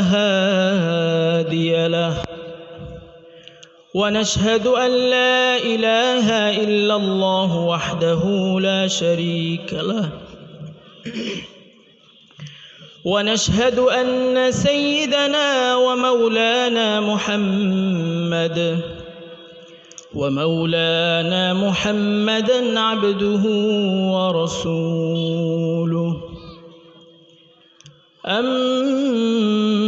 هادي له. ونشهد أن لا إله إلا الله وحده لا شريك له. ونشهد أن سيدنا ومولانا محمد ومولانا محمدا عبده ورسوله. أما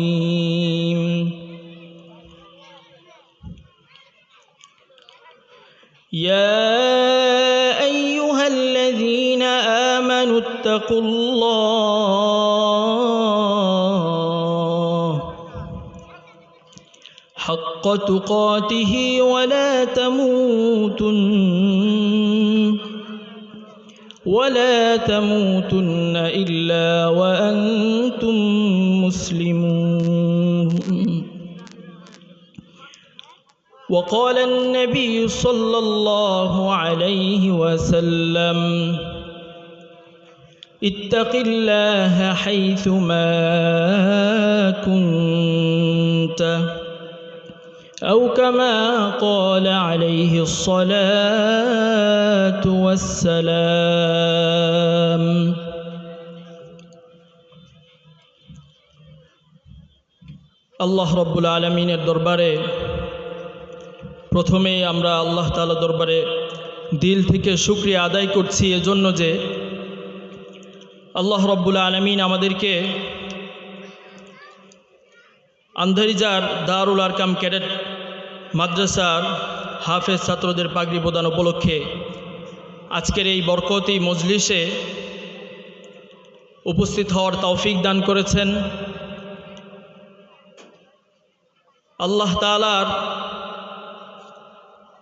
تقاته ولا تموتن ولا تموتن إلا وأنتم مسلمون. وقال النبي صلى الله عليه وسلم اتق الله حيثما كنت. أو كما قال عليه الصلاة والسلام আল্লাহ রব্বুল আলমিনের দরবারে প্রথমে আমরা আল্লাহ তালা দরবারে দিল থেকে শুক্রিয়া আদায় করছি এজন্য যে আল্লাহ রব্বুল আলমিন আমাদেরকে আন্ধারিজার দারুল আরকাম ক্যাডেট মাদ্রাসার হাফেজ ছাত্রদের পাগড়ি প্রদান উপলক্ষে আজকের এই বরকতি মজলিসে উপস্থিত হওয়ার তৌফিক দান করেছেন আল্লাহ তালার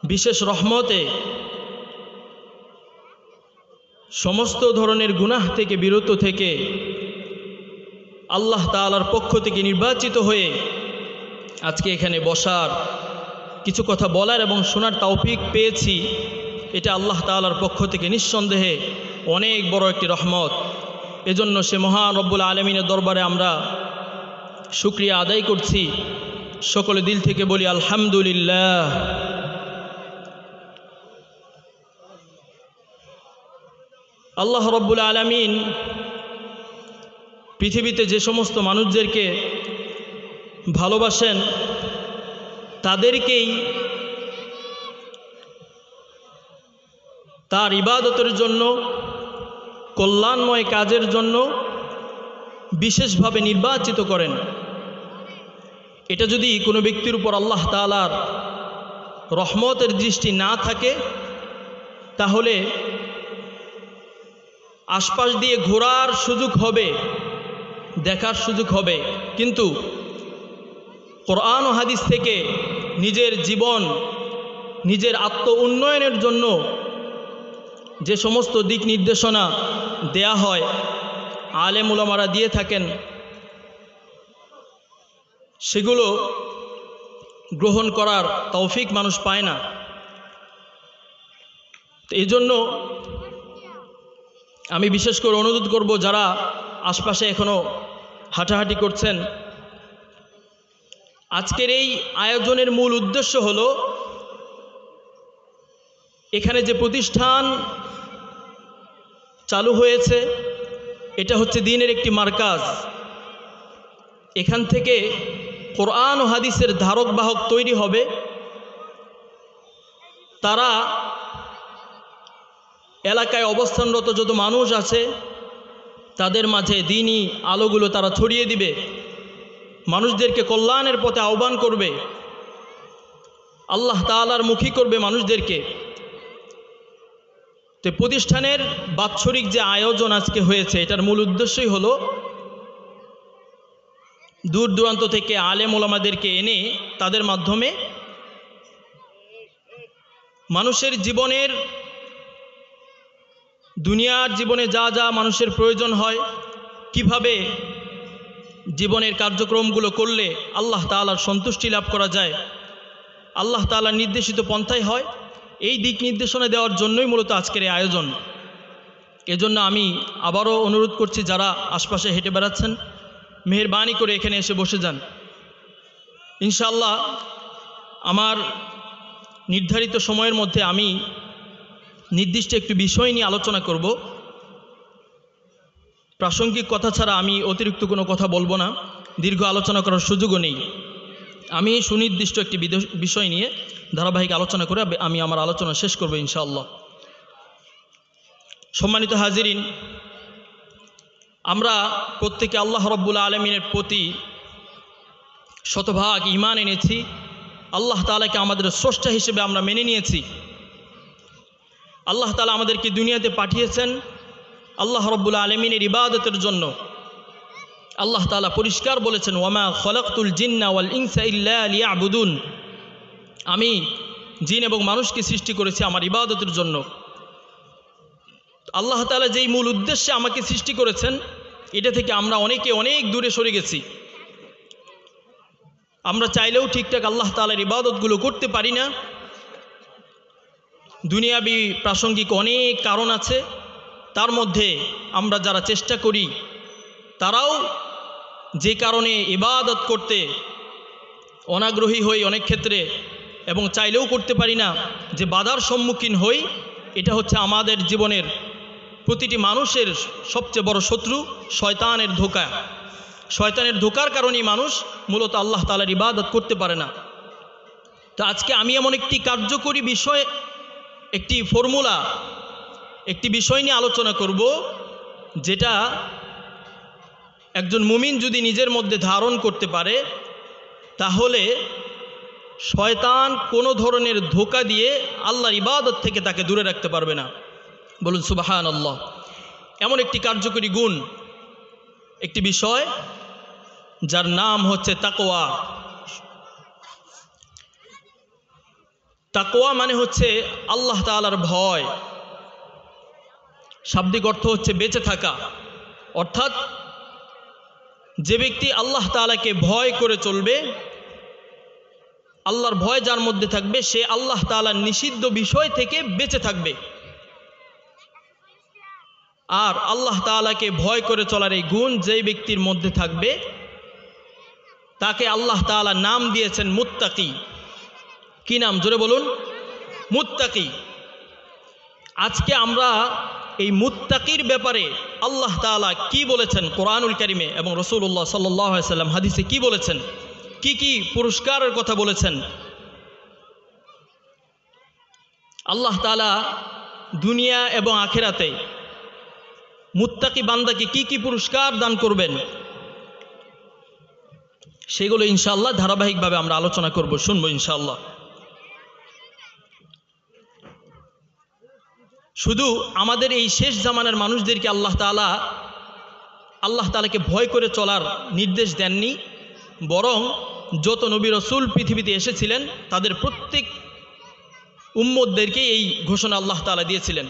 বিশেষ রহমতে সমস্ত ধরনের গুনাহ থেকে বিরত থেকে আল্লাহ তালার পক্ষ থেকে নির্বাচিত হয়ে আজকে এখানে বসার কিছু কথা বলার এবং শোনার তৌফিক পেয়েছি। এটা আল্লাহ তালার পক্ষ থেকে নিঃসন্দেহে অনেক বড় একটি রহমত। এজন্য সে মহান রব্বুল আলমিনের দরবারে আমরা শুক্রিয়া আদায় করছি। সকলে দিল থেকে বলি, আলহামদুলিল্লাহ। আল্লাহ রব্বুল আলমিন পৃথিবীতে যে সমস্ত মানুষদেরকে ভালোবাসেন তাদেরকেই তার ইবাদতের জন্য, কল্যাণময় কাজের জন্য বিশেষভাবে নির্বাচিত করেন। এটা যদি কোনো ব্যক্তির উপর আল্লাহ তালার রহমতের দৃষ্টি না থাকে, তাহলে আশপাশ দিয়ে ঘোরার সুযোগ হবে, দেখার সুযোগ হবে। কিন্তু কোরআন ও হাদিস থেকে নিজের জীবন, নিজের আত্ম উন্নয়নের জন্য যে সমস্ত দিক নির্দেশনা দেয়া হয়, আলেম উলামারা দিয়ে থাকেন, সেগুলো গ্রহণ করার তৌফিক মানুষ পায় না। এই জন্য আমি বিশেষ করে অনুরোধ করব, যারা আশপাশে এখনও হাঁটাহাঁটি করছেন আজকের এই আয়োজনের মূল উদ্দেশ্য হল, এখানে যে প্রতিষ্ঠান চালু হয়েছে, এটা হচ্ছে দিনের একটি মার্কাজ। এখান থেকে কোরআন ও হাদিসের ধারক বাহক তৈরি হবে। তারা এলাকায় অবস্থানরত যত মানুষ আছে, তাদের মাঝে দিনই আলোগুলো তারা ছড়িয়ে দিবে। মানুষদেরকে কল্যাণের পথে আহ্বান করবে। আল্লাহ তালার মুখী করবে মানুষদেরকে। তো প্রতিষ্ঠানের বাৎসরিক যে আয়োজন আজকে হয়েছে, এটার মূল উদ্দেশ্যই হলো, দূর দূরান্ত থেকে আলেম ওলামাদেরকে এনে তাদের মাধ্যমে মানুষের জীবনের, দুনিয়ার জীবনে যা যা মানুষের প্রয়োজন হয়, কীভাবে জীবনের কার্যক্রমগুলো করলে আল্লাহ তালার সন্তুষ্টি লাভ করা যায়। আল্লাহ তালার নির্দেশিত পন্থায় হয়। এই দিক নির্দেশনা দেওয়ার জন্যই মূলত আজকের এই আয়োজন। এজন্য আমি আবারও অনুরোধ করছি, যারা আশপাশে হেঁটে বেড়াচ্ছেন, মেহরবানি করে এখানে এসে বসে যান। ইনশাল্লাহ আমার নির্ধারিত সময়ের মধ্যে আমি নির্দিষ্ট একটি বিষয় নিয়ে আলোচনা করব। প্রাসঙ্গিক কথা ছাড়া আমি অতিরিক্ত কোনো কথা বলব না। দীর্ঘ আলোচনা করার সুযোগও নেই। আমি সুনির্দিষ্ট একটি বিষয় নিয়ে ধারাবাহিক আলোচনা করে আমি আমার আলোচনা শেষ করব ইনশাআল্লাহ। সম্মানিত হাজিরিন, আমরা প্রত্যেকে আল্লাহ রব্বুল আলমিনের প্রতি শতভাগ ইমান এনেছি। আল্লাহ তালাকে আমাদের স্রষ্টা হিসেবে আমরা মেনে নিয়েছি। আল্লাহ তালা আমাদেরকে দুনিয়াতে পাঠিয়েছেন। আল্লাহ রব্বুল আলমিনের ইবাদতের জন্য আল্লাহ তালা পরিষ্কার বলেছেন, ওয়ামা খলকতুল জিন্না ওয়াল ইনসা লিয়াবুদুন। আমি জিন এবং মানুষকে সৃষ্টি করেছি আমার ইবাদতের জন্য। আল্লাহ তালা যেই মূল উদ্দেশ্যে আমাকে সৃষ্টি করেছেন, এটা থেকে আমরা অনেকে অনেক দূরে সরে গেছি। আমরা চাইলেও ঠিকঠাক আল্লাহ তালার ইবাদতগুলো করতে পারি না। দুনিয়াবি প্রাসঙ্গিক অনেক কারণ আছে। তার মধ্যে আমরা যারা চেষ্টা করি, তারাও যে কারণে ইবাদত করতে অনাগ্রহী হই অনেক ক্ষেত্রে এবং চাইলেও করতে পারি না যে বাধার সম্মুখীন হই, এটা হচ্ছে আমাদের জীবনের প্রতিটি মানুষের সবচেয়ে বড় শত্রু শয়তানের ধোকা। শয়তানের ধোকার কারণেই মানুষ মূলত আল্লাহ তালার ইবাদত করতে পারে না। তো আজকে আমি এমন একটি কার্যকরী বিষয়ে একটি ফর্মুলা একটি বিষয় নিয়ে আলোচনা করব, যেটা একজন মুমিন যদি নিজের মধ্যে ধারণ করতে পারে, তাহলে শয়তান কোনো ধরনের ধোকা দিয়ে আল্লাহর ইবাদত থেকে তাকে দূরে রাখতে পারবে না। বলুন সুবাহান আল্লাহ এমন একটি কার্যকরী গুণ, একটি বিষয়, যার নাম হচ্ছে তাকোয়া তাকোয়া মানে হচ্ছে আল্লাহ তালার ভয়। শাব্দিক অর্থ হচ্ছে বেঁচে থাকা। অর্থাৎ যে ব্যক্তি আল্লাহ তালাকে ভয় করে চলবে, আল্লাহর ভয় যার মধ্যে থাকবে, সে আল্লাহ তালার নিষিদ্ধ বিষয় থেকে বেঁচে থাকবে। আর আল্লাহ তালাকে ভয় করে চলার এই গুণ যেই ব্যক্তির মধ্যে থাকবে, তাকে আল্লাহ তালা নাম দিয়েছেন মুত্তাকি। কি নাম? জোরে বলুন। মুত্তাকি। আজকে আমরা এই মুত্তাকির ব্যাপারে আল্লাহ তালা কি বলেছেন কোরআনুল করিমে এবং রসুল্লাহ সাল্লাম হাদিসে কি বলেছেন? কি কি পুরস্কারের কথা বলেছেন? আল্লাহ তালা দুনিয়া এবং আখেরাতে মুত্তাকি বান্দাকে কি কি পুরস্কার দান করবেন? সেগুলো ইনশাল্লাহ ধারাবাহিকভাবে আমরা আলোচনা করব, শুনব ইনশাল্লাহ শুধু আমাদের এই শেষ জামানের মানুষদেরকে আল্লাহ তালা আল্লাহ তালাকে ভয় করে চলার নির্দেশ দেননি, বরং যত নবী রসুল পৃথিবীতে এসেছিলেন, তাদের প্রত্যেক উম্মদদেরকে এই ঘোষণা আল্লাহ তালা দিয়েছিলেন।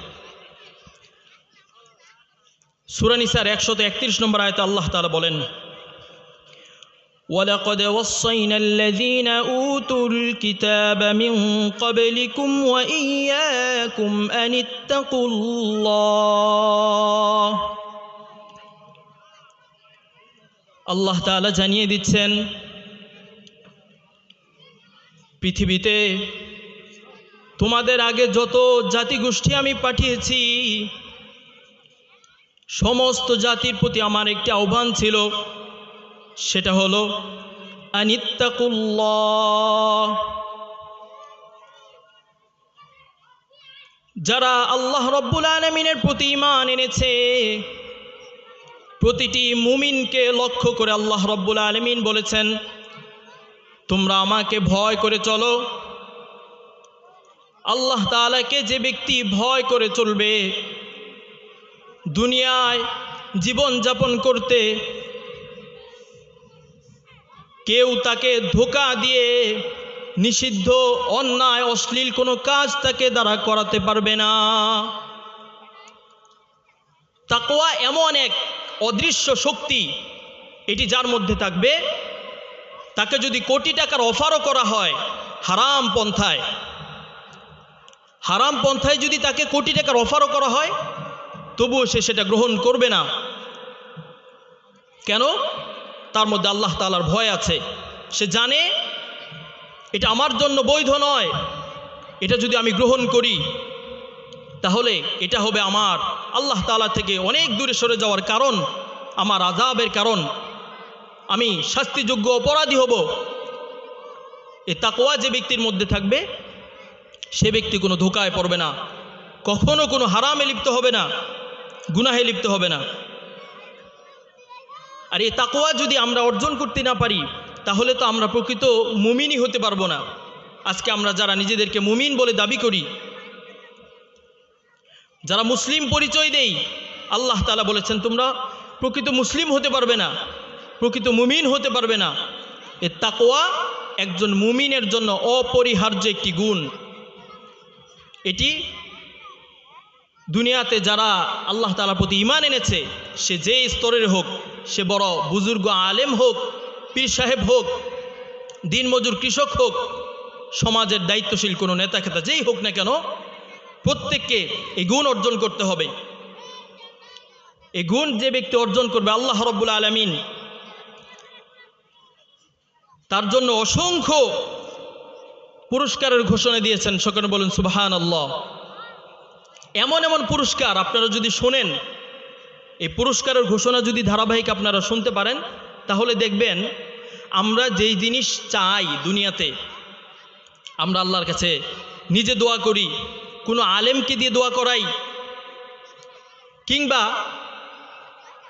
সুরানিসার একশত একত্রিশ নম্বর আয়তে আল্লাহ তালা বলেন ولقد وصينا الذين أوتوا الكتاب من قبلكم وإياكم أن اتقوا الله আল্লাহ তাআলা জানিয়ে দিচ্ছেন পৃথিবীতে তোমাদের আগে যত জাতিগোষ্ঠী আমি পাঠিয়েছি সমস্ত জাতির প্রতি আমার একটি আহ্বান ছিল সেটা হলো যারা আল্লাহ রব্বুল আলমিনের প্রতি ইমান এনেছে, প্রতিটি মুমিনকে লক্ষ্য করে আল্লাহ রব্বুল আলমিন বলেছেন, তোমরা আমাকে ভয় করে চলো। আল্লাহ তালাকে যে ব্যক্তি ভয় করে চলবে, দুনিয়ায় জীবন যাপন করতে কেউ তাকে ধোকা দিয়ে নিষিদ্ধ, অন্যায়, অশ্লীল কোনো কাজ তাকে দ্বারা করাতে পারবে না। তাকোয়া এমন এক অদৃশ্য শক্তি, এটি যার মধ্যে থাকবে? তাকে যদি কোটি টাকার অফারও করা হয়, হারাম পন্থায়। হারাম পন্থায় যদি তাকে কোটি টাকার অফারও করা হয়, তবুও সে সেটা গ্রহণ করবে না। কেন? তার মধ্যে আল্লাহ তালার ভয় আছে। সে জানে এটা আমার জন্য বৈধ নয়। এটা যদি আমি গ্রহণ করি, তাহলে এটা হবে আমার আল্লাহ তালা থেকে অনেক দূরে সরে যাওয়ার কারণ, আমার আজাবের কারণ। আমি শাস্তিযোগ্য অপরাধী হব। এ তাকোয়া যে ব্যক্তির মধ্যে থাকবে, সে ব্যক্তি কোনো ধোকায় পড়বে না। কখনো কোনো হারামে লিপ্ত হবে না, গুনাহে লিপ্ত হবে না। আর এই তাকোয়া যদি আমরা অর্জন করতে না পারি, তাহলে তো আমরা প্রকৃত মুমিনই হতে পারব না। আজকে আমরা যারা নিজেদেরকে মুমিন বলে দাবি করি, যারা মুসলিম পরিচয় দেই, আল্লাহ তালা বলেছেন, তোমরা প্রকৃত মুসলিম হতে পারবে না, প্রকৃত মুমিন হতে পারবে না। এ তাকোয়া একজন মুমিনের জন্য অপরিহার্য একটি গুণ। এটি দুনিয়াতে যারা আল্লাহ তালার প্রতি ইমান এনেছে, সে যে স্তরের হোক সে বড় বুজুর্গ আলেম হোক, পীর সাহেব হোক দিনমজুর কৃষক হোক, সমাজের দায়িত্বশীল কোনো নেতা খেতা যেই হোক না কেন, প্রত্যেককে এই গুণ অর্জন করতে হবে। এই গুণ যে ব্যক্তি অর্জন করবে আল্লাহ রব্বুল আলমিন, তার জন্য অসংখ্য পুরস্কারের ঘোষণা দিয়েছেন। সকলে বলুন সুবাহান আল্লাহ এমন এমন পুরস্কার আপনারা যদি শোনেন এই পুরস্কারের ঘোষণা যদি ধারাবাহিক আপনারা শুনতে পারেন, তাহলে দেখবেন আমরা যেই জিনিস চাই দুনিয়াতে, আমরা আল্লাহর কাছে নিজে দোয়া করি, কোনো আলেমকে দিয়ে দোয়া করাই, কিংবা